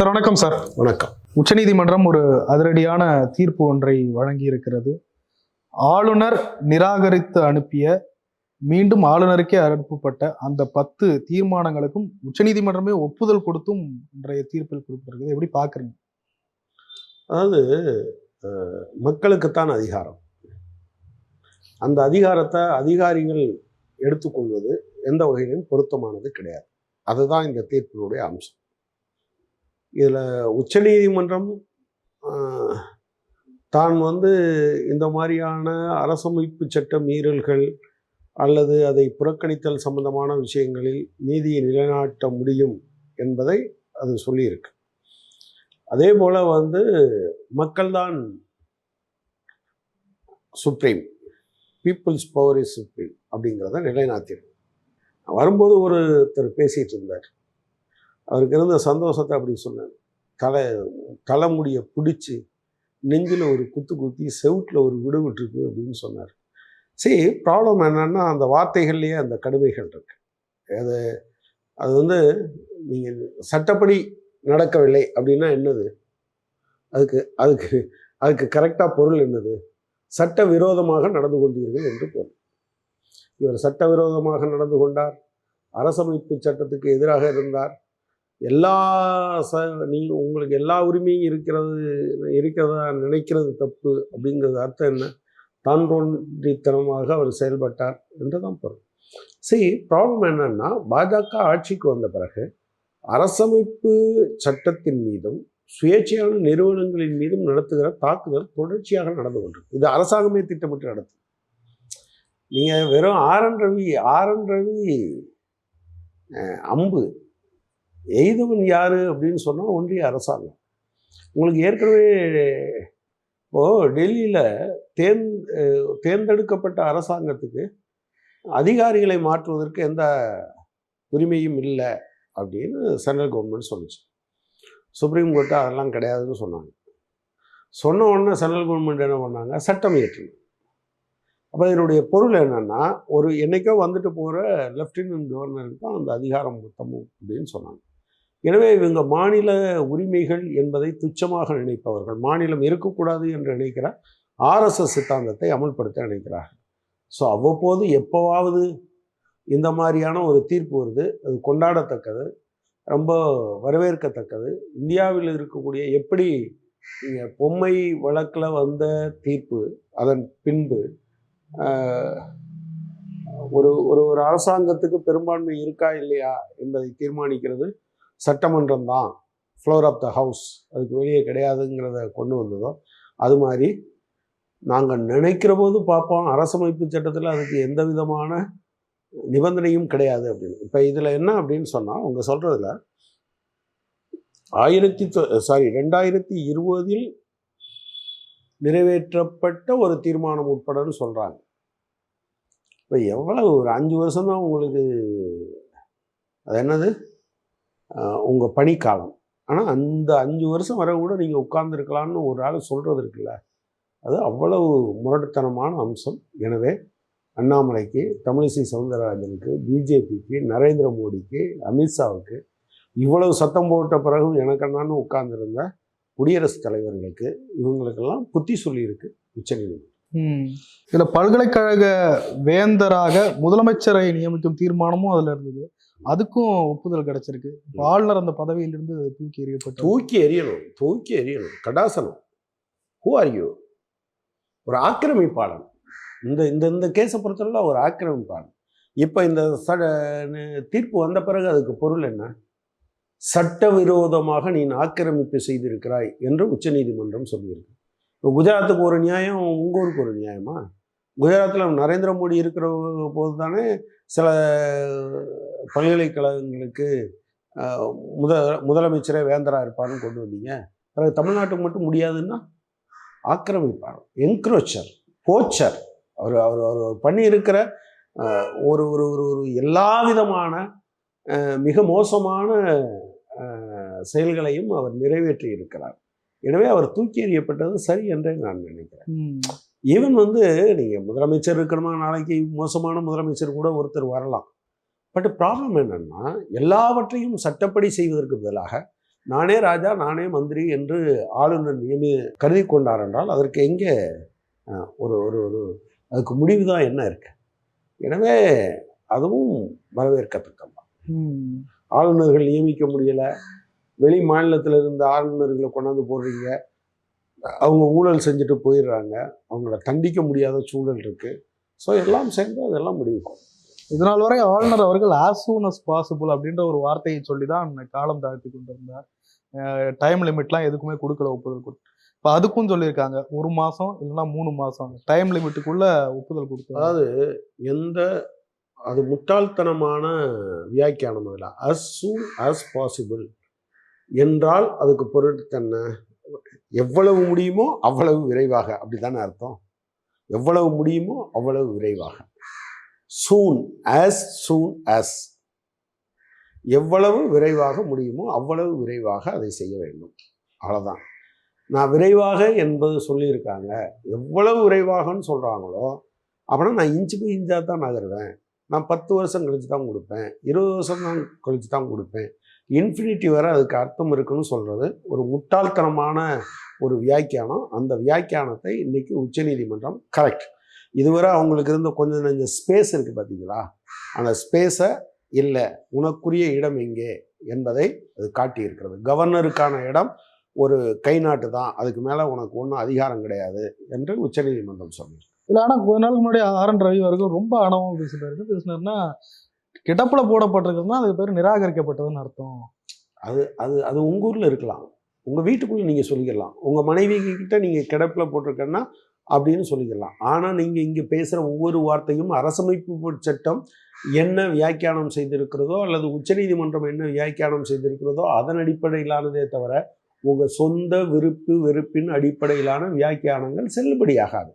Sir வணக்கம் sir. வணக்கம். உச்சநீதிமன்றம் ஒரு அதிரடியான தீர்ப்பு ஒன்றை வழங்கி இருக்கிறது ஆளுநர் நிராகரித்து அனுப்பிய மீண்டும் ஆளுநருக்கே அனுப்பப்பட்ட அந்த பத்து தீர்மானங்களுக்கும் உச்சநீதிமன்றமே ஒப்புதல் கொடுத்தும் இன்றைய தீர்ப்பில் குறிப்பிட்டிருக்குது எப்படி பாக்குறீங்க அதாவது மக்களுக்குத்தான் அதிகாரம். அந்த அதிகாரத்தை அதிகாரிகள் எடுத்துக்கொள்வது எந்த வகையிலும் பொருத்தமானது கிடையாது. அதுதான் இந்த தீர்ப்பினுடைய அம்சம். இதில் உச்சநீதிமன்றம் தான் வந்து இந்த மாதிரியான அரசமைப்பு சட்ட மீறல்கள் அல்லது அதை புறக்கணித்தல் சம்பந்தமான விஷயங்களில் நீதியை நிலைநாட்ட முடியும் என்பதை அது சொல்லியிருக்கு. அதே போல் வந்து மக்கள்தான் supreme people's power is supreme அப்படிங்கிறத நிலைநாட்டிடும் வரும்போது ஒருத்தர் பேசிகிட்டு இருந்தார். அவருக்கு இருந்த சந்தோஷத்தை அப்படி சொன்னார். கலை தலைமுடியை பிடிச்சி நெஞ்சில் ஒரு குத்து குத்தி செவுட்டில் ஒரு விடுவிட்டுருக்கு அப்படின்னு சொன்னார். சரி ப்ராப்ளம் என்னென்னா அந்த வார்த்தைகள்லேயே அந்த கடுமைகள் இருக்கு. அது அது வந்து நீங்கள் சட்டப்படி நடக்கவில்லை அப்படின்னா என்னது? அதுக்கு அதுக்கு அதுக்கு கரெக்டாக பொருள் என்னது? சட்ட விரோதமாக நடந்து கொண்டீர்கள் என்று பொருள். இவர் சட்டவிரோதமாக நடந்து கொண்டார். அரசமைப்பு சட்டத்துக்கு எதிராக இருந்தார். எல்லா ச நீ உங்களுக்கு எல்லா உரிமையும் இருக்கிறது இருக்கிறதா நினைக்கிறது தப்பு அப்படிங்கிறது அர்த்தம் என்ன? தான் தோன்றித்தனமாக அவர் செயல்பட்டார் என்று தான் பொருள். சரி ப்ராப்ளம் என்னன்னா பாஜக ஆட்சிக்கு வந்த பிறகு அரசமைப்பு சட்டத்தின் மீதும் சுயேட்சையான நிறுவனங்களின் மீதும் நடத்துகிற தாக்குதல் தொடர்ச்சியாக நடந்து கொண்டிருக்கு. இது அரசாங்கமே திட்டமிட்டு நடத்து. நீங்கள் வெறும் R N Ravi R N Ravi அம்பு எய்தவன் யார் அப்படின்னு சொன்னால் ஒன்றிய அரசாங்கம். உங்களுக்கு ஏற்கனவே இப்போது டெல்லியில் தேர்ந் தேர்ந்தெடுக்கப்பட்ட அரசாங்கத்துக்கு அதிகாரிகளை மாற்றுவதற்கு எந்த உரிமையும் இல்லை அப்படின்னு சென்ட்ரல் கவர்மெண்ட் சொல்லிச்சு. சுப்ரீம் கோர்ட்டு அதெல்லாம் கிடையாதுன்னு சொன்னாங்க. சொன்ன உடனே சென்ட்ரல் கவர்மெண்ட் என்ன பண்ணாங்க? சட்டம் இயற்றினாங்க. அப்போ இதனுடைய பொருள் என்னென்னா ஒரு என்னைக்கோ வந்துட்டு போகிற லெஃப்டினன்ட் கவர்னருக்கு தான் அந்த அதிகாரம் மொத்தமும் அப்படின்னு சொன்னாங்க. எனவே இவங்க மாநில உரிமைகள் என்பதை துச்சமாக நினைப்பவர்கள் மாநிலம் இருக்கக்கூடாது என்று நினைக்கிற ஆர்எஸ்எஸ் சித்தாந்தத்தை அமல்படுத்த நினைக்கிறார்கள். ஸோ அவ்வப்போது எப்போவாவது இந்த மாதிரியான ஒரு தீர்ப்பு வருது. அது கொண்டாடத்தக்கது ரொம்ப வரவேற்கத்தக்கது. இந்தியாவில் இருக்கக்கூடிய எப்படி நீங்க பொம்மை வழக்கில் வந்த தீர்ப்பு அதன் பின்பு ஒரு ஒரு ஒரு அரசாங்கத்துக்கு பெரும்பான்மை இருக்கா இல்லையா என்பதை தீர்மானிக்கிறது சட்டமன்றம் தான் ஃப்ளோர் ஆஃப் த ஹவுஸ் அதுக்கு வெளியே கிடையாதுங்கிறத கொண்டு வந்ததோ அது மாதிரி நாங்கள் நினைக்கிற போது பார்ப்போம். அரசமைப்பு சட்டத்தில் அதுக்கு எந்த விதமான நிபந்தனையும் கிடையாது அப்படின்னு. இப்போ இதில் என்ன அப்படின்னு சொன்னால் அவங்க சொல்கிறதுல ஆயிரத்தி சாரி ரெண்டாயிரத்தி இருபதில் நிறைவேற்றப்பட்ட ஒரு தீர்மானம் உட்படன்னு சொல்கிறாங்க இப்போ எவ்வளவு ஒரு அஞ்சு வருஷம்தான் உங்களுக்கு அது என்னது? உங்கள் பணிக்காலம். ஆனால் அந்த அஞ்சு வருஷம் வரை கூட நீங்கள் உட்கார்ந்துருக்கலாம்னு ஒரு ஆள் சொல்கிறது இருக்குல்ல அது அவ்வளவு முரட்டுத்தனமான அம்சம். எனவே அண்ணாமலைக்கு தமிழிசை சவுந்தரராஜனுக்கு பிஜேபிக்கு நரேந்திர மோடிக்கு அமித்ஷாவுக்கு இவ்வளவு சத்தம் போட்ட பிறகும் எனக்கு என்னான்னு உட்கார்ந்திருந்த குடியரசுத் தலைவர்களுக்கு இவங்களுக்கெல்லாம் புத்தி சொல்லியிருக்கு உச்சநீதிமன்றம். ம். இதுல பல்கலைக்கழக வேந்தராக முதலமைச்சரை நியமிக்கும் தீர்மானமும் அதுல இருந்தது. அதுக்கும் ஒப்புதல் கிடைச்சிருக்கு. ஆளுநர் அந்த பதவியிலிருந்து தூக்கி எறியப்பட்டு தூக்கி எறியணும் தூக்கி எறியணும். கடாசனம். ஹூ ஆர் யூ ஒரு ஆக்கிரமிப்பாளன். இந்த இந்த இந்த கேஸை பொறுத்தவரை ஒரு ஆக்கிரமிப்பாளன். இப்போ இந்த ச தீர்ப்பு வந்த பிறகு அதுக்கு பொருள் என்ன? சட்டவிரோதமாக நீ ஆக்கிரமிப்பு செய்திருக்கிறாய் என்று உச்சநீதிமன்றம் சொல்லியிருக்கு. இப்போ குஜராத்துக்கு ஒரு நியாயம் உங்கள் ஊருக்கு ஒரு நியாயமா? குஜராத்தில் நரேந்திர மோடி இருக்கிற போது தானே சில பல்கலைக்கழகங்களுக்கு முத முதலமைச்சரே வேந்தராக இருப்பாருன்னு கொண்டு வந்தீங்க. பிறகு தமிழ்நாட்டுக்கு மட்டும் முடியாதுன்னா ஆக்கிரமிப்பார். என்க்ரோச்சர் போச்சர் அவர் அவர் அவர் பண்ணியிருக்கிற ஒரு ஒரு ஒரு ஒரு எல்லா விதமான மிக மோசமான செயல்களையும் அவர் நிறைவேற்றி இருக்கிறார் எனவே அவர் தூக்கி எறியப்பட்டது சரி என்றே நான் நினைக்கிறேன். ஈவன் வந்து நீங்கள் முதலமைச்சர் இருக்கணுமா? நாளைக்கு மோசமான முதலமைச்சர் கூட ஒருத்தர் வரலாம். பட் ப்ராப்ளம் என்னன்னா எல்லாவற்றையும் சட்டப்படி செய்வதற்கு பதிலாக நானே ராஜா நானே மந்திரி என்று ஆளுநர் நியமி கருதி கொண்டார் என்றால் அதற்கு எங்கே ஒரு ஒரு ஒரு அதுக்கு முடிவு தான் என்ன இருக்கு? எனவே அதுவும் வரவேற்கத்தக்கது ம். ஆளுநர்கள் நியமிக்க முடியல. வெளி மாநிலத்தில் இருந்த ஆளுநர்களை கொண்டாந்து போடுறீங்க. அவங்க ஊழல் செஞ்சுட்டு போயிடுறாங்க. அவங்கள தண்டிக்க முடியாத சூழல் இருக்கு. ஸோ எல்லாம் சேர்ந்து அதெல்லாம் முடிவு. இதனால் வரை ஆளுநர் அவர்கள் ஆஸ் சூன் அஸ் பாசிபிள் அப்படின்ற ஒரு வார்த்தையை சொல்லி தான் காலம் தாழ்த்தி கொண்டிருந்தார். டைம் லிமிட்லாம் எதுக்குமே கொடுக்கல ஒப்புதல் கொடு. இப்போ அதுக்கும் சொல்லியிருக்காங்க ஒரு மாதம் இல்லைன்னா மூணு மாதம் டைம் லிமிட்டுக்குள்ள ஒப்புதல் கொடுத்து. அதாவது எந்த அது முட்டாள்தனமான வியாக்கியானம் அதில். அஸ் சூன் அஸ் பாசிபிள் என்றால் அதுக்கு பொருட்கென்ன எவ்வளவு முடியுமோ அவ்வளவு விரைவாக அப்படி தானே அர்த்தம்? எவ்வளவு முடியுமோ அவ்வளவு விரைவாக. சூன் ஆஸ் சூன் ஆஸ் எவ்வளவு விரைவாக முடியுமோ அவ்வளவு விரைவாக அதை செய்ய வேண்டும். அவ்வளோதான் நான் விரைவாக என்பது சொல்லியிருக்காங்க. எவ்வளவு விரைவாகன்னு சொல்கிறாங்களோ அப்படின்னா நான் இன்ச்சு போய் இன்ச்சாக தான் நகருவேன். நான் பத்து வருஷம் கழிச்சு தான் கொடுப்பேன். இருபது வருஷம் தான் கழிச்சு தான் கொடுப்பேன். இன்ஃபினிட்டி வர அதுக்கு அர்த்தம் இருக்குன்னு சொல்கிறது ஒரு முட்டாள்தனமான ஒரு வியாக்கியானம். அந்த வியாக்கியானத்தை இன்றைக்கி உச்சநீதிமன்றம் கரெக்ட் இதுவரை அவங்களுக்கு இருந்த கொஞ்சம் நெஞ்ச ஸ்பேஸ் இருக்குது பார்த்தீங்களா அந்த ஸ்பேஸை இல்லை உனக்குரிய இடம் எங்கே? என்பதை அது காட்டியிருக்கிறது. கவர்னருக்கான இடம் ஒரு கை நாட்டு தான். அதுக்கு மேலே உனக்கு ஒன்றும் அதிகாரம் கிடையாது என்று உச்சநீதிமன்றம் சொன்னது இல்லை ஆனால் கொஞ்ச நாளுக்கு முன்னாடி ஆர். என். ரவி அவர்கள் ரொம்ப ஆணவம் பேசினாரு என்ன பேசினாருன்னா கிடப்புல போடப்பட்டிருக்குதுன்னா அதுக்கு பேர் நிராகரிக்கப்பட்டதுன்னு அர்த்தம். அது அது அது உங்கள் ஊரில் இருக்கலாம். உங்கள் வீட்டுக்குள்ளே நீங்கள் சொல்லிக்கலாம். உங்கள் மனைவி கிட்ட நீங்கள் கிடப்பில் போட்டிருக்கேன்னா அப்படின்னு சொல்லிக்கலாம். ஆனால் நீங்கள் இங்கே பேசுகிற ஒவ்வொரு வார்த்தையும் அரசமைப்பு சட்டம் என்ன வியாக்கியானம் செய்திருக்கிறதோ அல்லது உச்சநீதிமன்றம் என்ன வியாக்கியானம் செய்திருக்கிறதோ அதன் அடிப்படையிலானதே தவிர உங்கள் சொந்த விருப்பு வெறுப்பின் அடிப்படையிலான வியாக்கியானங்கள் செல்லுபடியாகாது.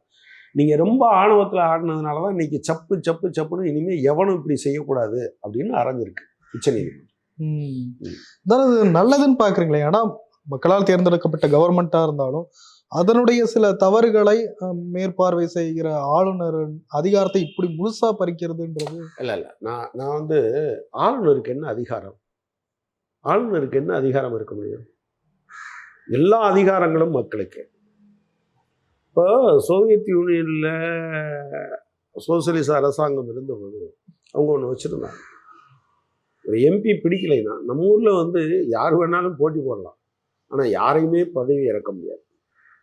நீங்கள் ரொம்ப ஆணவத்தில் ஆடினதுனால தான் இன்னைக்கு சப்பு சப்பு சப்புன்னு இனிமேல் எவனும் இப்படி செய்யக்கூடாது அப்படின்னு அரைஞ்சிருக்கு உச்சநீதிமன்றம். அதாவது நல்லதுன்னு பாக்குறீங்களே ஏன்னா மக்களால் தேர்ந்தெடுக்கப்பட்ட கவர்மெண்டா இருந்தாலும் அதனுடைய சில தவறுகளை மேற்பார்வை செய்கிற ஆளுநர் அதிகாரத்தை இப்படி முழுசா பறிக்கிறதுன்றது. இல்லை இல்லை. நான் நான் வந்து ஆளுநருக்கு என்ன அதிகாரம்? ஆளுநருக்கு என்ன அதிகாரம் இருக்க முடியும்? எல்லா அதிகாரங்களும் மக்களுக்கு. இப்போ சோவியத் யூனியனில் சோசியலிச அரசாங்கம் இருந்தபோது அவங்க ஒன்று வச்சுருந்தாங்க. ஒரு எம்பி பிடிக்கலைன்னா நம்ம ஊரில் வந்து யார் வேணாலும் போட்டி போடலாம். ஆனால் யாரையுமே பதவி இறக்க முடியாது.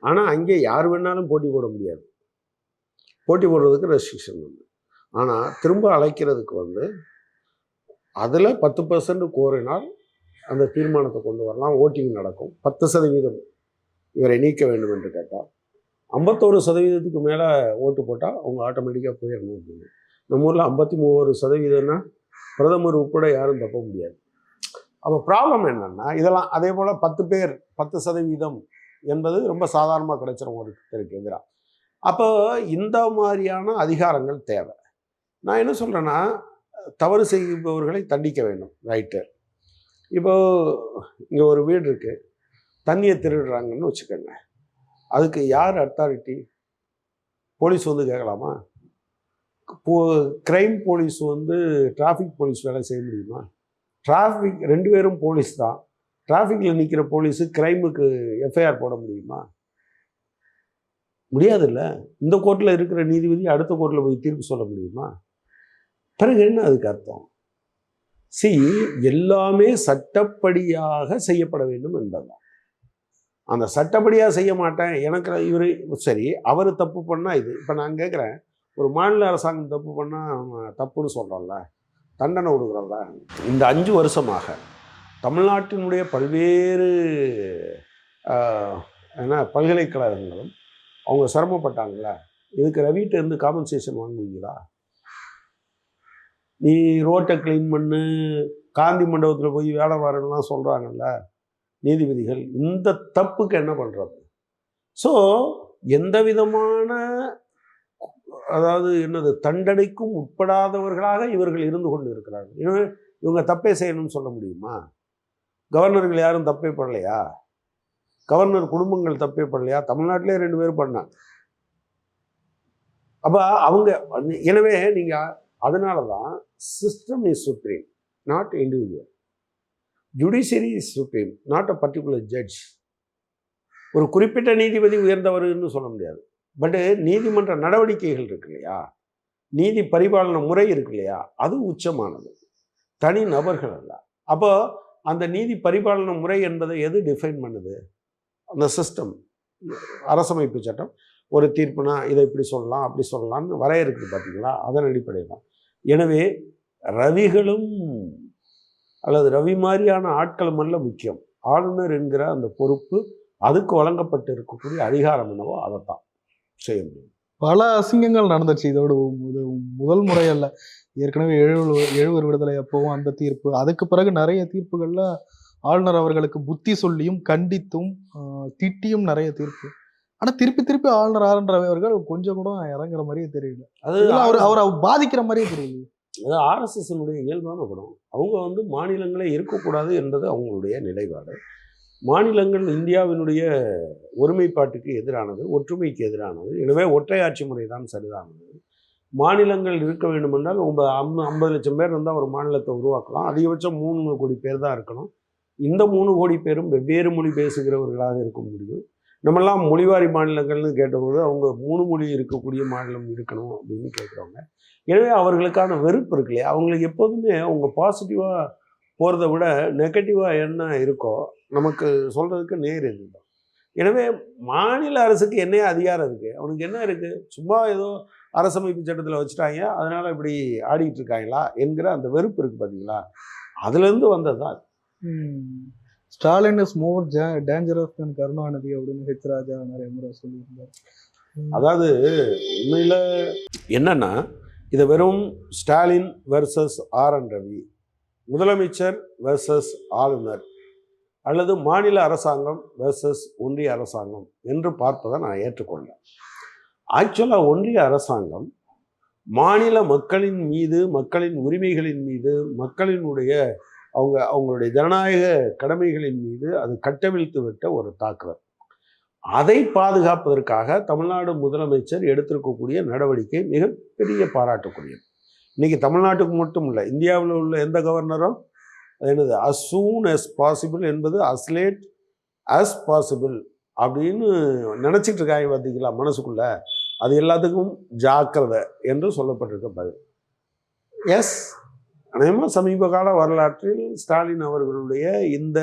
ஆனால் அங்கே யார் வேணாலும் போட்டி போட முடியாது. போட்டி போடுறதுக்கு ரெஸ்ட்ரிக்ஷன் உண்டு. ஆனால் திரும்ப அழைக்கிறதுக்கு வந்து அதில் பத்து பர்சன்ட் கோரினால் அந்த தீர்மானத்தை கொண்டு வரலாம். ஓட்டிங் நடக்கும். பத்து சதவீதம் இவரை நீக்க வேண்டும் என்று கேட்டால் ஐம்பத்தோரு சதவீதத்துக்கு மேலே ஓட்டு போட்டால் அவங்க ஆட்டோமேட்டிக்காக போயிடணும் அப்படின்னு. நம்ம ஊரில் ஐம்பத்தி மூணு சதவீதம்னா பிரதமர் உட்பட யாரும் தப்ப முடியாது. அப்போ ப்ராப்ளம் என்னன்னா இதெல்லாம் அதே போல் பத்து பேர் பத்து சதவீதம் என்பது ரொம்ப சாதாரணமாக கிடைச்சிரும் ஒருத்தருக்கு எதிராக அப்போ இந்த மாதிரியான அதிகாரங்கள் தேவை. நான் என்ன சொல்கிறேன்னா தவறு செய்பவர்களை தண்டிக்க வேண்டும் ரைட்டு இப்போ இங்கே ஒரு வீடு இருக்குது தண்ணியை திருடுறாங்கன்னு வச்சுக்கோங்க. அதுக்கு யார் அத்தாரிட்டி போலீஸ் வந்து கேட்கலாமா? போ க்ரைம் போலீஸ் வந்து டிராஃபிக் போலீஸ் வேலை செய்ய முடியுமா? டிராஃபிக் ரெண்டு பேரும் போலீஸ் தான். டிராஃபிக்கில் நிற்கிற போலீஸு க்ரைமுக்கு எஃப்ஐஆர் போட முடியுமா? முடியாதுல்ல. இந்த கோர்ட்டில் இருக்கிற நீதிபதி அடுத்த கோர்ட்டில் போய் தீர்ப்பு சொல்ல முடியுமா? பிறகு என்ன அதுக்கு அர்த்தம்? சி எல்லாமே சட்டப்படியாக செய்யப்பட வேண்டும் என்பதுதான். அந்த சட்டப்படியாக செய்ய மாட்டேன் எனக்கு இவர் சரி அவர் தப்பு பண்ணால் இது. இப்போ நான் கேட்குறேன் ஒரு மாநில அரசாங்கம் தப்பு பண்ணால் தப்புன்னு சொல்கிறோம்ல தண்டனை கொடுக்குறோம்ல இந்த அஞ்சு வருஷமாக தமிழ்நாட்டினுடைய பல்வேறு என்ன பல்கலைக்கழகங்களும் அவங்க சிரமப்பட்டாங்களா? இதுக்கு ரவிட்டேருந்து காம்பன்சேஷன் வாங்குவீங்களா நீ ரோட்டை க்ளீன் பண்ணு காந்தி மண்டபத்தில் போய் வேலை வரணும்லாம் சொல்கிறாங்கல்ல நீதிபதிகள் இந்த தப்புக்கு என்ன பண்ணுறது ஸோ எந்த விதமான அதாவது என்னது தண்டனைக்கும் உட்படாதவர்களாக இவர்கள் இருந்து கொண்டு இருக்கிறார்கள். இவங்க தப்பே செய்யணும்னு சொல்ல முடியுமா? கவர்னர்கள் யாரும் தப்பே பண்ணலையா? கவர்னர் குடும்பங்கள் தப்பே பண்ணலையா? தமிழ்நாட்டிலே ரெண்டு பேரும் பண்ணாங்க. அப்போ அவங்க எனவே நீங்கள் அதனால தான் system is supreme not individual judiciary is supreme not a particular judge ஒரு குறிப்பிட்ட நீதிபதி உயர்ந்தவர்னு சொல்ல முடியாது. பட்டு நீதிமன்ற நடவடிக்கைகள் இருக்கு இல்லையா? நீதி பரிபாலன முறை இருக்கு இல்லையா? அது உச்சமானது. தனி நபர்கள் அல்ல. அப்போ அந்த நீதி பரிபாலன முறை என்பதை எது டிஃபைன் பண்ணுது? அந்த சிஸ்டம் அரசமைப்பு சட்டம் ஒரு தீர்ப்புனா இதை இப்படி சொல்லலாம் அப்படி சொல்லலாம்னு வரையறுக்குது பார்த்தீங்களா அதன் அடிப்படையில் தான். எனவே ரவிகளும் அல்லது ரவி மாதிரியான ஆட்களும் அல்ல முக்கியம். ஆளுநர் என்கிற அந்த பொறுப்பு அதுக்கு வழங்கப்பட்டு இருக்கக்கூடிய அதிகாரம் என்னவோ அதைத்தான் செய்ய முடியும். பல அசிங்கங்கள் நடந்துச்சு இதோட முத- முதல் முறை அல்ல ஏற்கனவே எழுவர் எழுவர் விடுதலை அப்போவும் அந்த தீர்ப்பு. அதுக்கு பிறகு நிறைய தீர்ப்புகள்ல ஆளுநர் அவர்களுக்கு புத்தி சொல்லியும் கண்டித்தும் திட்டியும் நிறைய தீர்ப்பு. ஆனா திருப்பி திருப்பி ஆளுநர் ஆர். என். ரவி அவர்கள் கொஞ்சம் கூட இறங்குற மாதிரியே தெரியல. அது அவர் அவரை பாதிக்கிற மாதிரியே தெரியல. அது ஆர்எஸ்எஸ்னுடைய இயல்பான குணம். அவங்க வந்து மாநிலங்களே இருக்கக்கூடாது என்பது அவங்களுடைய நிலைப்பாடு. மாநிலங்கள் இந்தியாவினுடைய ஒருமைப்பாட்டுக்கு எதிரானது ஒற்றுமைக்கு எதிரானது. எனவே ஒற்றையாட்சி முறை தான் சரிதானது. மாநிலங்கள் இருக்க வேண்டுமென்றால் உங்கள் அம் ஐம்பது லட்சம் பேர் இருந்தால் ஒரு மாநிலத்தை உருவாக்கலாம். அதிகபட்சம் மூணு கோடி பேர் தான் இருக்கணும். இந்த மூணு கோடி பேரும் வெவ்வேறு மொழி பேசுகிறவர்களாக இருக்க முடியும். நம்மெல்லாம் மொழிவாரி மாநிலங்கள்னு கேட்டபோது அவங்க மூணு மொழி இருக்கக்கூடிய மாநிலம் இருக்கணும் அப்படின்னு கேட்குறவங்க. எனவே அவர்களுக்கான வெறுப்பு இருக்கு இல்லையா? அவங்களுக்கு எப்போதுமே அவங்க பாசிட்டிவாக போகிறத விட நெகட்டிவாக என்ன இருக்கோ நமக்கு சொல்கிறதுக்கு நேர் இதுதான் எனவே மாநில அரசுக்கு என்ன அதிகாரம் இருக்குது அவனுக்கு என்ன இருக்குது சும்மா ஏதோ அரசமைப்பு சட்டத்தில் வச்சுட்டாங்க. அதனால் இப்படி ஆடிட்டு இருக்காங்களா என்கிற அந்த வெறுப்பு இருக்குது பார்த்தீங்களா அதுலேருந்து வந்தது தான் Stalin is more dangerous than Karunanidhi அப்படின்னு ஹெச் ராஜா நிறைய முறை சொல்லியிருந்தார். அதாவது உண்மையில் என்னன்னா இது வெறும் Stalin versus R N Ravi. முதலமைச்சர் வெர்சஸ் ஆளுநர் அல்லது மாநில அரசாங்கம் வெர்சஸ் ஒன்றிய அரசாங்கம் என்று பார்ப்பதை நான் ஏற்றுக்கொண்டேன் ஆக்சுவலாக ஒன்றிய அரசாங்கம் மாநில மக்களின் மீது மக்களின் உரிமைகளின் மீது மக்களினுடைய அவங்க அவங்களுடைய ஜனநாயக கடமைகளின் மீது அது கட்டவிழ்த்து விட்ட ஒரு தாக்குதல். அதை பாதுகாப்பதற்காக தமிழ்நாடு முதலமைச்சர் எடுத்திருக்கக்கூடிய நடவடிக்கை மிகப்பெரிய பாராட்டுக்குரியது. இன்னைக்கு தமிழ்நாட்டுக்கு மட்டும் இல்லை இந்தியாவில் உள்ள எந்த கவர்னரும் என்னது as soon as பாசிபிள் என்பது as late as பாசிபிள் அப்படின்னு நினச்சிட்டு இருக்காங்க பார்த்தீங்களா மனசுக்குள்ள? அது எல்லாத்துக்கும் ஜாக்கிரதை என்று சொல்லப்பட்டிருக்க பதில். எஸ் அநேகமாக சமீப கால வரலாற்றில் ஸ்டாலின் அவர்களுடைய இந்த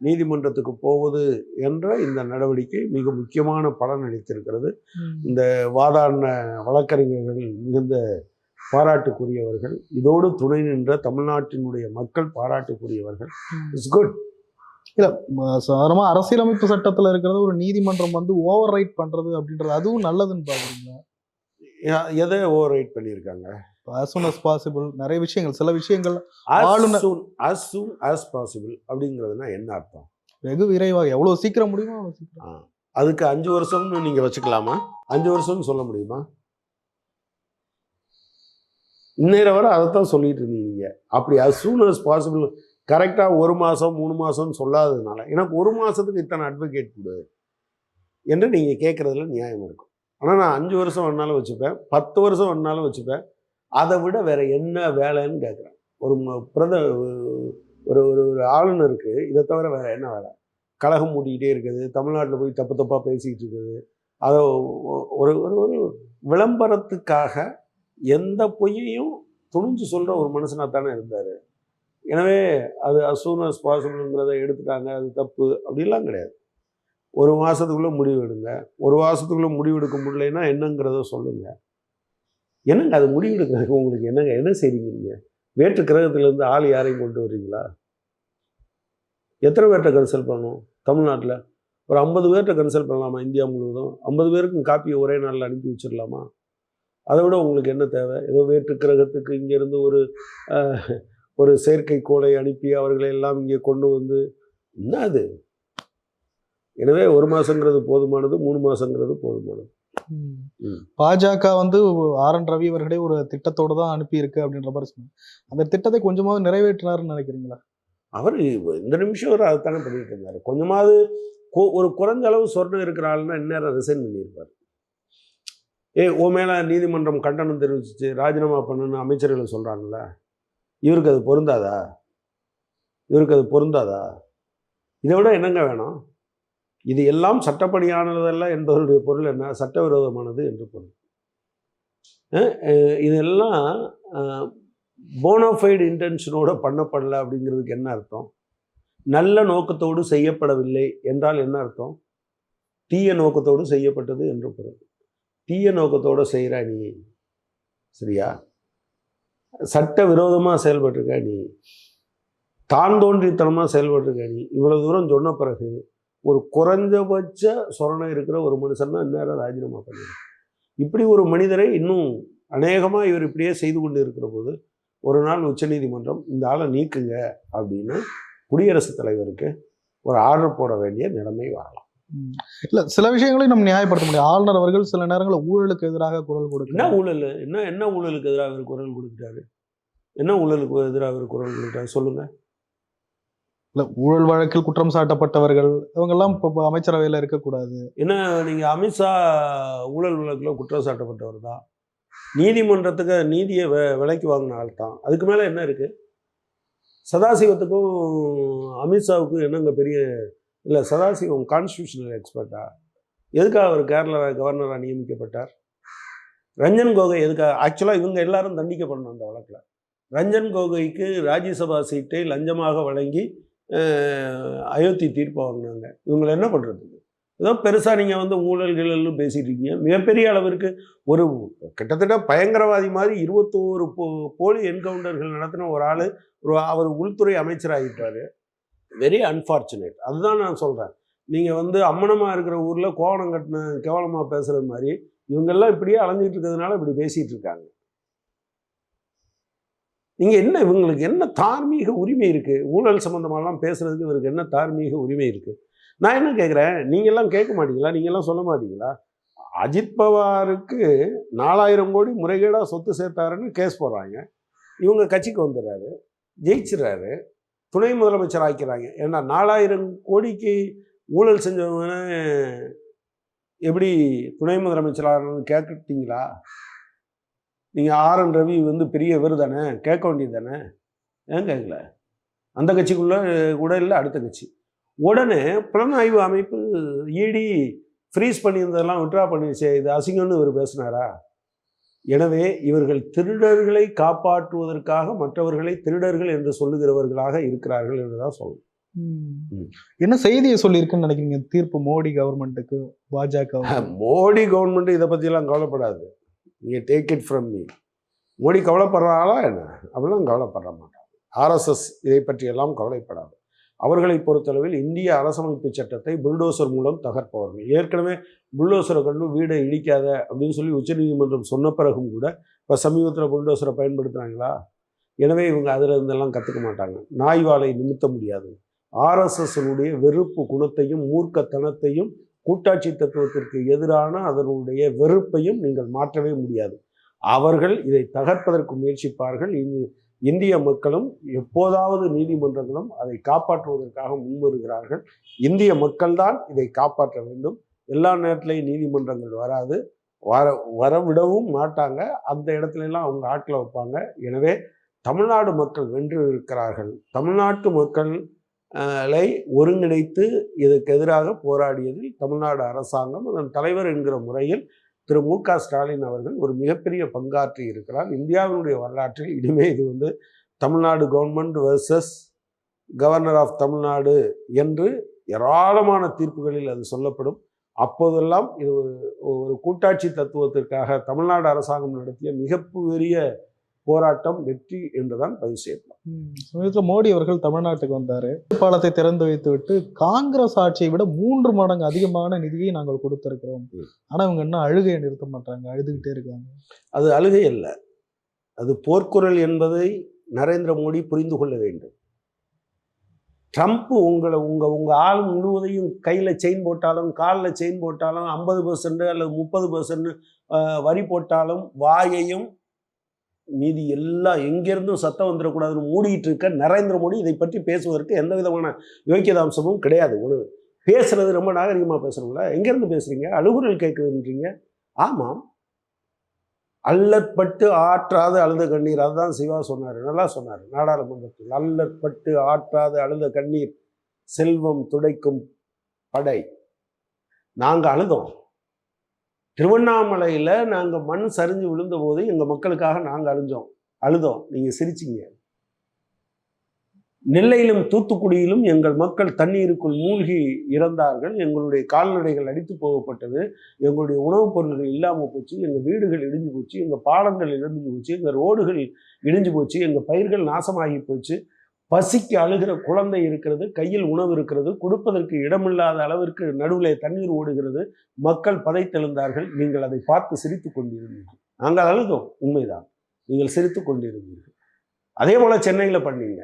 நீதிமன்றத்துக்கு போவது என்ற இந்த நடவடிக்கை மிக முக்கியமான பலன் அளித்திருக்கிறது. இந்த வாதாடின வழக்கறிஞர்கள் மிகுந்த பாராட்டுக்குரியவர்கள். இதோடு துணை நின்ற தமிழ்நாட்டினுடைய மக்கள் பாராட்டுக்குரியவர்கள். இட்ஸ் குட் ம- சாதாரணமா அரசியலமைப்பு சட்டத்துல இருக்கிறது ஒரு நீதிமன்றம் வந்து ஓவர் ரைட் பண்றது அப்படின்றது அதுவும் நல்லதுன்னு பாக்குறீங்களா? எதை ஓவர் ரைட் பண்ணியிருக்காங்க? As soon as possible. நிறைய விஷயங்கள் சில விஷயங்கள் ஆளுநர்- as soon as possible அப்படிங்கிறதுனா என்ன அர்த்தம்? வெகு விரைவாக எவ்வளவு சீக்கிரம் முடியுமோ அவ்வளவு சீக்கிரம். அதுக்கு அஞ்சு வருஷம்னு நீங்கள் வச்சுக்கலாமா? அஞ்சு வருஷம்னு சொல்ல முடியுமா? இந்நேரம் வரை அதைத்தான் சொல்லிட்டு இருந்தீங்க. அப்படி as சூன் அஸ் பாசிபிள் கரெக்டாக ஒரு மாதம் மூணு மாதம்னு சொல்லாததுனால எனக்கு ஒரு மாதத்துக்கு இத்தனை அட்வொகேட் கொடு என்று நீங்கள் கேட்குறதுல நியாயம் இருக்கும். ஆனால் நான் அஞ்சு வருஷம் வேணாலும் வச்சுப்பேன் பத்து வருஷம் வேணாலும் வச்சுப்பேன் அதை விட வேறு என்ன வேலைன்னு கேட்குறேன் ஒரு ம- பிரத ஒரு ஒரு ஒரு ஆளுநருக்கு இதை தவிர வேறு என்ன வேலை? கழகம் மூட்டிக்கிட்டே இருக்குது தமிழ்நாட்டில் போய் தப்பு தப்பாக பேசிக்கிட்டு இருக்குது. அதை ஒரு ஒரு ஒரு விளம்பரத்துக்காக எந்த பொய்யையும் துணிஞ்சு சொல்கிற ஒரு மனுஷனாக தானே இருந்தார். எனவே அது அசூனஸ் பாசிபிள்ங்கிறத எடுத்துட்டாங்க அது தப்பு அப்படிலாம் கிடையாது. ஒரு மாதத்துக்குள்ளே முடிவு எடுங்க. ஒரு மாதத்துக்குள்ளே முடிவு எடுக்க முடியலைன்னா என்னங்கிறத சொல்லுங்கள் என்னங்க அது முடிவு எடுக்கிறதுக்கு உங்களுக்கு என்னங்க என்ன செய்றீங்க நீங்கள் வேற்று கிரகத்திலேருந்து ஆள் யாரையும் கொண்டு வர்றீங்களா? எத்தனை பேர்கிட்ட கன்சல்ட் பண்ணணும்? தமிழ்நாட்டில் ஒரு ஐம்பது பேர்கிட்ட கன்சல்ட் பண்ணலாமா? இந்தியா முழுவதும் ஐம்பது பேருக்கும் காப்பியை ஒரே நாளில் அனுப்பி வச்சிடலாமா அதை விட உங்களுக்கு என்ன தேவை? ஏதோ வேற்று கிரகத்துக்கு இங்கேருந்து ஒரு ஒரு செயற்கைக்கோளை அனுப்பி அவர்களை எல்லாம் இங்கே கொண்டு வந்து என்ன அது? எனவே ஒரு மாதங்கிறது போதுமானது மூணு மாதங்கிறது போதுமானது. பாஜக வந்து ஆர் என் ரவி அவர்களே ஒரு திட்டத்தோட தான் அனுப்பி இருக்கு அப்படின்ற மாதிரி சொன்னாங்க. அந்த திட்டத்தை கொஞ்சமாவது நிறைவேற்றினாருன்னு நினைக்கிறீங்களா? அவர் இந்த நிமிஷம் அவர் அதைத்தானே பண்ணிட்டு இருந்தார். கொஞ்சமாவது ஒரு குறைஞ்ச அளவு சொர்ணம் இருக்கிற ஆளுன்னா இந்நேரம் ரிசைன் பண்ணியிருப்பார். ஏ ஓ மேலே நீதிமன்றம் கண்டனம் தெரிவிச்சிச்சு ராஜினாமா பண்ணுன்னு அமைச்சர்கள் சொல்கிறாங்கல்ல இவருக்கு அது பொருந்தாதா? இவருக்கு அது பொருந்தாதா? இதை விட என்னங்க வேணும்? இது எல்லாம் சட்டப்படியானதல்ல என்பதனுடைய பொருள் என்ன? சட்டவிரோதமானது என்று பொருள். இதெல்லாம் போனோஃபைடு இன்டென்ஷனோட பண்ணப்படல அப்படிங்கிறதுக்கு என்ன அர்த்தம்? நல்ல நோக்கத்தோடு செய்யப்படவில்லை என்றால் என்ன அர்த்தம்? தீய நோக்கத்தோடு செய்யப்பட்டது என்று பொருள். தீய நோக்கத்தோடு செய்கிறா நீ. சரியா? சட்ட விரோதமாக செயல்பட்டிருக்க நீ. தான் தோன்றித்தனமாக செயல்பட்டிருக்க நீ. இவ்வளோ தூரம் சொன்ன பிறகு ஒரு குறைஞ்சபட்ச சொரணை இருக்கிற ஒரு மனுஷன்னா இந்நேரம் ராஜினாமா பண்ணிடுறான் இப்படி ஒரு மனிதரை இன்னும் அநேகமாக இவர் இப்படியே செய்து கொண்டு இருக்கிற போது ஒரு நாள் உச்சநீதிமன்றம் இந்த ஆளை நீக்குங்க அப்படின்னு குடியரசுத் தலைவருக்கு ஒரு ஆர்டர் போட வேண்டிய நிலைமை வரலாம். இல்ல சில விஷயங்களையும் நம்ம நியாயப்படுத்த முடியும். ஆளுநர் அவர்கள் சில நேரங்களில் ஊழலுக்கு எதிராக குரல் என்ன கொடுக்கிறார் ஊழல்? என்ன என்ன ஊழலுக்கு எதிராக அவர் குரல் கொடுத்துட்டாரு என்ன ஊழலுக்கு எதிராக அவர் குரல் கொடுத்தாரு சொல்லுங்க. இல்ல ஊழல் வழக்கில் குற்றம் சாட்டப்பட்டவர்கள் இவங்க எல்லாம் இப்போ அமைச்சரவையில இருக்கக்கூடாது. என்ன நீங்க அமித்ஷா ஊழல் வழக்கில் குற்றம் சாட்டப்பட்டவர் தான். நீதிமன்றத்துக்கு நீதியை வெ விலைக்கு வாங்கின ஆள் தான். அதுக்கு மேலே என்ன இருக்கு? சதாசிவத்துக்கும் அமித்ஷாவுக்கும் என்னங்க பெரிய இல்லை சதாசிவம் கான்ஸ்டியூஷனல் எக்ஸ்பர்ட்டா எதுக்காக அவர் கேரளா கவர்னராக நியமிக்கப்பட்டார்? ரஞ்சன் கோகோய் எதுக்காக? ஆக்சுவலாக இவங்க எல்லாரும் தண்டிக்கப்படணும் அந்த வழக்கில். ரஞ்சன் கோகோய்க்கு ராஜ்யசபா சீட்டை லஞ்சமாக வழங்கி அயோத்தி தீர்ப்பு வாங்கினாங்க. இவங்களை என்ன பண்ணுறது ஏதோ பெருசாக நீங்கள் வந்து ஊழல் கிழல்னு பேசிட்டு இருக்கீங்க. மிகப்பெரிய அளவிற்கு ஒரு கிட்டத்தட்ட பயங்கரவாதி மாதிரி இருபத்தோரு போ போலி என்கவுண்டர்கள் நடத்தின ஒரு ஆள் ஒரு அவர் உள்துறை அமைச்சராகிட்டார். வெரி அன்ஃபார்ச்சுனேட் அதுதான் நான் சொல்கிறேன் நீங்கள் வந்து அம்மனமாக இருக்கிற ஊரில் கோவணம் கட்டின கேவலமாக பேசுகிற மாதிரி இவங்கெல்லாம் இப்படியே அலைஞ்சிட்டு இருக்கிறதுனால இப்படி பேசிகிட்டு இருக்காங்க. நீங்கள் என்ன இவங்களுக்கு என்ன தார்மீக உரிமை இருக்குது ஊழல் சம்மந்தமாலாம் பேசுகிறதுக்கு இவருக்கு என்ன தார்மீக உரிமை இருக்குது நான் என்ன கேட்குறேன் நீங்கள்லாம் கேட்க மாட்டீங்களா? நீங்கள்லாம் சொல்ல மாட்டீங்களா? அஜித் பவாருக்கு நாலாயிரம் கோடி முறைகேடாக சொத்து சேர்த்தாருன்னு கேஸ் போடுறாங்க. இவங்க கட்சிக்கு வந்துடுறாரு ஜெயிச்சிடுறாரு. துணை முதலமைச்சர் ஆக்கிறாங்க. ஏன்னா நாலாயிரம் கோடிக்கு ஊழல் செஞ்சவங்க எப்படி துணை முதலமைச்சராகணும்னு கேட்டுட்டீங்களா? நீங்கள் ஆர் என் ரவி வந்து பெரிய இவர் தானே கேட்க வேண்டியது தானே? ஏன் கேட்கல? அந்த கட்சிக்குள்ளே கூட இல்லை அடுத்த கட்சி. உடனே புலனாய்வு அமைப்பு இடி ஃப்ரீஸ் பண்ணியிருந்ததெல்லாம் விட்ரா பண்ணிடுச்சே இது அசிங்கம்னு இவர் பேசினாரா? எனவே இவர்கள் திருடர்களை காப்பாற்றுவதற்காக மற்றவர்களை திருடர்கள் என்று சொல்லுகிறவர்களாக இருக்கிறார்கள் என்று தான் சொல்லணும். என்ன செய்தியை சொல்லியிருக்குன்னு நினைக்கிறீங்க? தீர்ப்பு மோடி கவர்மெண்ட்டுக்கு பாஜக மோடி கவர்மெண்ட் இதை பற்றியெல்லாம் கவலைப்படாது. நீங்கள் take it from me Modi கவலைப்படுற ஆளா என்ன? அப்படிலாம் கவலைப்பட மாட்டாங்க ஆர்எஸ்எஸ் இதை பற்றியெல்லாம் கவலைப்படாது. அவர்களை பொறுத்தளவில் இந்திய அரசமைப்பு சட்டத்தை புல்டோசர் மூலம் தகர்ப்பவர்கள். ஏற்கனவே புல்டோசரை கண்டு வீடை இடிக்காத அப்படின்னு சொல்லி உச்சநீதிமன்றம் சொன்ன பிறகும் கூட இப்போ சமீபத்தில் புல்டோசரை பயன்படுத்துகிறாங்களா எனவே இவங்க அதில் இருந்தெல்லாம் கற்றுக்க மாட்டாங்க. நாய் வாளை நிமித்த முடியாது. ஆர்எஸ்எஸ்னுடைய வெறுப்பு குணத்தையும் மூர்க்கத்தனத்தையும் கூட்டாட்சி தத்துவத்திற்கு எதிரான அதனுடைய வெறுப்பையும் நீங்கள் மாற்றவே முடியாது. அவர்கள் இதை தகர்ப்பதற்கு முயற்சிப்பார்கள். இங்கு இந்திய மக்களும் எப்போதாவது நீதிமன்றங்களும் அதை காப்பாற்றுவதற்காக முன்வருகிறார்கள். இந்திய மக்கள்தான் இதை காப்பாற்ற வேண்டும். எல்லா நேரத்திலையும் நீதிமன்றங்கள் வராது. வர வரவிடவும் மாட்டாங்க. அந்த இடத்துலலாம் அவங்க ஆட்களை வைப்பாங்க. எனவே தமிழ்நாடு மக்கள் வென்று இருக்கிறார்கள் தமிழ்நாட்டு மக்கள் லை ஒருங்கிணைத்து இதற்கு எதிராக போராடியதில் தமிழ்நாடு அரசாங்கம் அதன் தலைவர் என்கிற முறையில் திரு மு க. ஸ்டாலின் அவர்கள் ஒரு மிகப்பெரிய பங்காற்றி இருக்கிறார். இந்தியாவினுடைய வரலாற்றில் இனிமே இது வந்து Tamil Nadu government versus governor of Tamil Nadu என்று ஏராளமான தீர்ப்புகளில் அது சொல்லப்படும். அப்போதெல்லாம் இது ஒரு- ஒரு கூட்டாட்சி தத்துவத்திற்காக தமிழ்நாடு அரசாங்கம் நடத்திய மிகப்பெரிய போராட்டம் வெற்றி என்றுதான் பதிவு செய்யப்படும். சமீபத்தில் மோடி அவர்கள் தமிழ்நாட்டுக்கு வந்தாரு. பாலத்தை திறந்து வைத்து விட்டு காங்கிரஸ் ஆட்சியை விட மூன்று மடங்கு அதிகமான நிதியை நாங்கள் கொடுத்திருக்கிறோம். ம். ஆனா இவங்க என்ன அழுகையை நிறுத்த மாட்டாங்க? அழுதுகிட்டே இருக்காங்க. அது அழுகை அல்ல. அது போர்க்குரல் என்பதை நரேந்திர மோடி புரிந்து கொள்ள வேண்டும். ட்ரம்ப் உங்களை உங்க உங்க ஆள் முழுவதையும் கையில செயின் போட்டாலும் காலில் செயின் போட்டாலும் ஐம்பது பர்சன்ட் அல்லது முப்பது பர்சன்ட் வரி போட்டாலும் வாயையும் மீதி எல்லாம் எங்கேருந்தும் சத்தம் வந்துடக்கூடாதுன்னு மூடிட்டு இருக்க நரேந்திர மோடி இதை பற்றி பேசுவதற்கு எந்த விதமான யோக்கியதாம்சமும் கிடையாது. ஒன்று பேசுறது ரொம்ப நாகரிகமாக பேசுகிறோம்ல எங்கேருந்து பேசுறீங்க? அழுகுரல் கேட்குதுன்றீங்க. ஆமாம். அல்லற்பட்டு ஆற்றாது அழுத கண்ணீர். அதுதான் சிவா சொன்னார். நல்லா சொன்னார். நாடாளுமன்றத்தில் அல்லற்பட்டு ஆற்றாது அழுத கண்ணீர் செல்வம் துடைக்கும் படை. நாங்கள் அழுதோம். திருவண்ணாமலையில் நாங்கள் மண் சரிஞ்சு விழுந்த போது மக்களுக்காக நாங்கள் அழிஞ்சோம் அழுதோம். நீங்கள் சிரிச்சிங்க. நெல்லையிலும் தூத்துக்குடியிலும் எங்கள் மக்கள் தண்ணீருக்குள் மூழ்கி இறந்தார்கள். எங்களுடைய கால்நடைகள் அடித்து போகப்பட்டது. எங்களுடைய உணவுப் பொருட்கள் இல்லாமல் போச்சு. எங்கள் வீடுகள் இடிஞ்சு போச்சு. எங்கள் பாலங்கள் இடிஞ்சு போச்சு. எங்கள் ரோடுகள் இடிஞ்சு போச்சு. எங்கள் பயிர்கள் நாசமாகி போச்சு. பசிக்கு அழுகிற குழந்தை இருக்கிறது கையில் உணவு இருக்கிறது கொடுப்பதற்கு இடமில்லாத அளவிற்கு நடுவில் தண்ணீர் ஓடுகிறது மக்கள் பதைத்தெழுந்தார்கள் நீங்கள் அதை பார்த்து சிரித்து கொண்டிருந்தீர்கள். நாங்கள் அழுதோம் உண்மைதான். நீங்கள் சிரித்து கொண்டிருந்தீர்கள். அதே போல சென்னையில் பண்ணீங்க.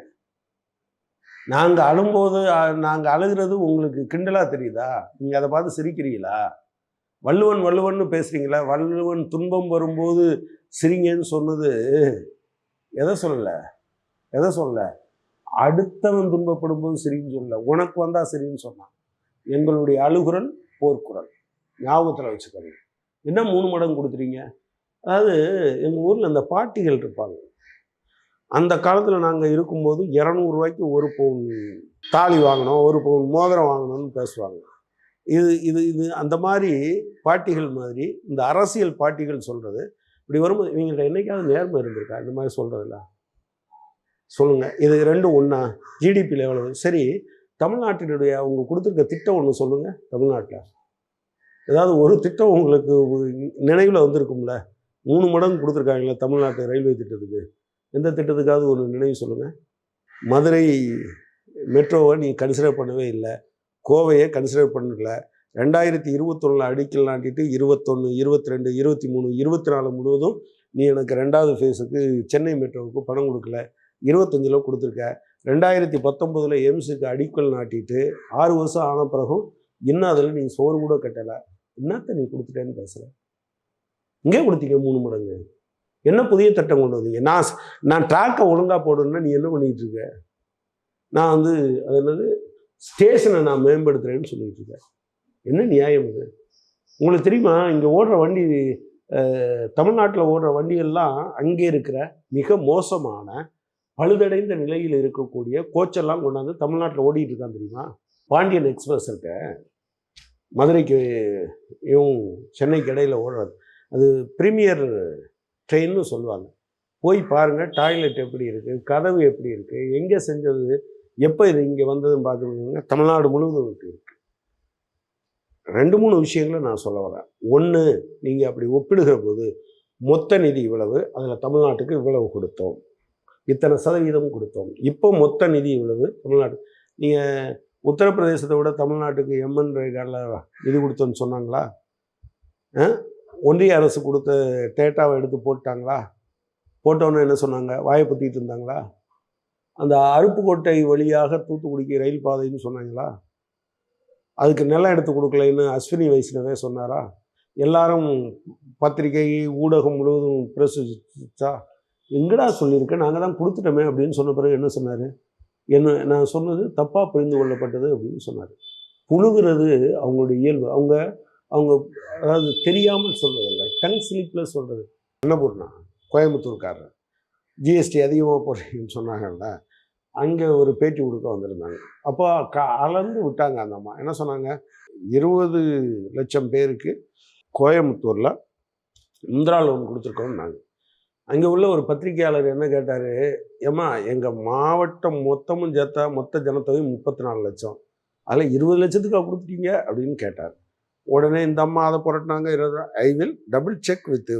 நாங்கள் அழும்போது நாங்கள் அழுகிறது உங்களுக்கு கிண்டலாக தெரியுதா? நீங்கள் அதை பார்த்து சிரிக்கிறீங்களா? வள்ளுவன் வள்ளுவன்னு பேசுகிறீங்களா வள்ளுவன் துன்பம் வரும்போது சிரிங்கன்னு சொன்னது எதை சொல்லலை? எதை சொல்லலை? அடுத்தவன் துன்பப்படும் போது சரின்னு சொல்லல. உனக்கு வந்தால் சரின்னு சொன்னான். எங்களுடைய அழுகுரல் போர்க்குரல். ஞாபகத்தில் வச்சுக்கிறீங்க என்ன மூணு மடங்கு கொடுத்துறீங்க அதாவது எங்கள் ஊரில் அந்த பாட்டிகள் இருப்பாங்க. அந்த காலத்தில் நாங்கள் இருக்கும்போது இரநூறுவாய்க்கு ஒரு பவுன் தாலி வாங்கினோம் ஒரு பவுன் மோதிரம் வாங்கணும்னு பேசுவாங்க. இது இது இது அந்த மாதிரி பாட்டிகள் மாதிரி இந்த அரசியல் பாட்டிகள் சொல்கிறது இப்படி வரும்போது இவங்கள்ட்ட என்னைக்காவது நேர்மை இருந்திருக்கா? இந்த மாதிரி சொல்கிறதில்ல சொல்லுங்கள் இது ரெண்டும் ஒன்றா ஜிடிபியில் எவ்வளவு சரி தமிழ்நாட்டினுடைய அவங்க கொடுத்துருக்க திட்டம் ஒன்று சொல்லுங்கள் தமிழ்நாட்டில். ஏதாவது ஒரு திட்டம் உங்களுக்கு நினைவில் வந்திருக்கும்ல? மூணு மடங்கு கொடுத்துருக்காங்களே தமிழ்நாட்டு ரயில்வே திட்டத்துக்கு. எந்த திட்டத்துக்காவது ஒன்று நினைவு சொல்லுங்கள் மதுரை மெட்ரோவை நீ கன்சிடர் பண்ணவே இல்லை. கோவையை கன்சிடர் பண்ணல. ரெண்டாயிரத்தி இருபத்தொன்னில் அடிக்கல் நாட்டிட்டு இருபத்தொன்று இருபத்தி ரெண்டு இருபத்தி மூணு இருபத்தி நாலு முழுவதும் நீ எனக்கு ரெண்டாவது ஃபேஸுக்கு சென்னை மெட்ரோவுக்கு பணம் கொடுக்கல. இருபத்தஞ்சில் கொடுத்துருக்க. ரெண்டாயிரத்தி பத்தொம்போதில் எம்ஸுக்கு அடிக்கல் நாட்டிட்டு ஆறு வருஷம் ஆன பிறகும் இன்னும் அதில் நீ சோறு கூட கட்டலை. என்னத்த நீ கொடுத்துட்டேன்னு பேசுகிற இங்கே கொடுத்தீங்க மூணு மடங்கு. என்ன புதிய திட்டம் கொண்டு வந்தீங்க? நான் நான் ட்ராக்கை ஒழுங்காக போடணும்னா நீ என்ன பண்ணிகிட்டு இருக்க? நான் வந்து அது என்னது? ஸ்டேஷனை நான் மேம்படுத்துகிறேன்னு சொல்லிட்டு இருக்கேன். என்ன நியாயம் இது? உங்களுக்கு தெரியுமா? இங்கே ஓடுற வண்டி தமிழ்நாட்டில் ஓடுற வண்டியெல்லாம் அங்கே இருக்கிற மிக மோசமான பழுதடைந்த நிலையில் இருக்கக்கூடிய கோச்செல்லாம் கொண்டாந்து தமிழ்நாட்டில் ஓடிட்டு இருக்கான் தெரியுமா? பாண்டியன் எக்ஸ்பிரஸ் இருக்க மதுரைக்கு இவன் சென்னைக்கு இடையில் ஓடுறது அது ப்ரீமியர் ட்ரெயின்னு சொல்லுவாங்க. போய் பாருங்கள் டாய்லெட் எப்படி இருக்குது கதவு எப்படி இருக்குது எங்கே செஞ்சது எப்போ இது இங்கே வந்ததுன்னு பார்த்துக்கோங்க. தமிழ்நாடு முழுவதும் இருக்குது ரெண்டு மூணு விஷயங்களை நான் சொல்ல வரேன். ஒன்று நீங்கள் அப்படி ஒப்பிடுகிற போது மொத்த நிதி இவ்வளவு அதில் தமிழ்நாட்டுக்கு இவ்வளவு கொடுத்தோம். இத்தனை சதவீதம் கொடுத்தோம். இப்போ மொத்த நிதி இவ்வளவு தமிழ்நாடு. நீங்கள் உத்தரப்பிரதேசத்தை விட தமிழ்நாட்டுக்கு எம்என் ரேகாவில் இது கொடுத்தோன்னு சொன்னாங்களா? ஒன்றிய அரசு கொடுத்த டேட்டாவை எடுத்து போட்டாங்களா? போட்டோன்னு என்ன சொன்னாங்க? வாயை பற்றிட்டு இருந்தாங்களா? அந்த அருப்புக்கோட்டை வழியாக தூத்துக்குடிக்கு ரயில் பாதைன்னு சொன்னாங்களா? அதுக்கு நிலம் எடுத்து கொடுக்கலைன்னு அஸ்வினி வைஷ்ணவே சொன்னாரா? எல்லாரும் பத்திரிகை ஊடகம் முழுவதும் பிரசுரிச்சா? எங்கடா சொல்லியிருக்கேன் நாங்கள் தான் கொடுத்துட்டோமே அப்படின்னு சொன்ன பிறகு என்ன சொன்னார்? என்ன நான் சொன்னது தப்பாக புரிந்து கொள்ளப்பட்டது அப்படின்னு சொன்னார். புழுகிறது அவங்களுடைய இயல்பு. அவங்க அவங்க அதாவது தெரியாமல் சொல்வதில்லை டங் ஸ்லிப்பில் சொல்கிறது அன்னபூர்ணா கோயம்புத்தூர்காரர். ஜிஎஸ்டி அதிகமாக போடுறீங்கன்னு சொன்னாங்கல்ல அங்கே ஒரு பேட்டி கொடுக்க வந்திருந்தாங்க. அப்போ க அளந்து விட்டாங்க அந்த அம்மா. என்ன சொன்னாங்க? இருபது லட்சம் பேருக்கு கோயம்புத்தூரில் இந்திரா லோன் கொடுத்துருக்கோம் நாங்கள் அங்கே உள்ள ஒரு பத்திரிகையாளர் என்ன கேட்டார்? ஏம்மா எங்கள் மாவட்டம் மொத்தமும் சேர்த்தா மொத்த ஜனத்தொகை முப்பத்தி நாலு லட்சம். அதில் இருபது லட்சத்துக்கு கொடுத்துட்டீங்க அப்படின்னு கேட்டார். உடனே இந்த அம்மா அதை புரட்டினாங்க இருபது I will double check with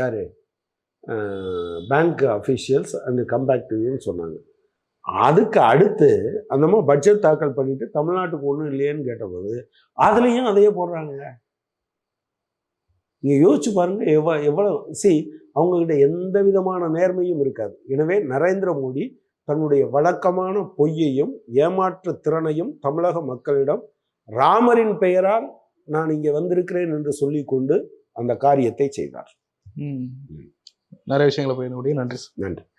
யார்? பேங்க் அஃபீஷியல்ஸ் அண்ட் கம் சொன்னாங்க. அதுக்கு அடுத்து அந்தம்மா பட்ஜெட் தாக்கல் பண்ணிவிட்டு தமிழ்நாட்டுக்கு ஒன்றும் இல்லையேன்னு கேட்டபோது அதுலேயும் அதையே போடுறாங்க. நீங்கள் யோசிச்சு பாருங்க எவ்வளோ எவ்வளோ சி அவங்கக்கிட்ட எந்த விதமான நேர்மையும் இருக்காது. எனவே நரேந்திர மோடி தன்னுடைய வழக்கமான பொய்யையும் ஏமாற்று திறனையும் தமிழக மக்களிடம் ராமரின் பெயரால் நான் இங்கே வந்திருக்கிறேன் என்று சொல்லிக்கொண்டு அந்த காரியத்தை செய்தார். நிறைய விஷயங்களை நன்றி நன்றி.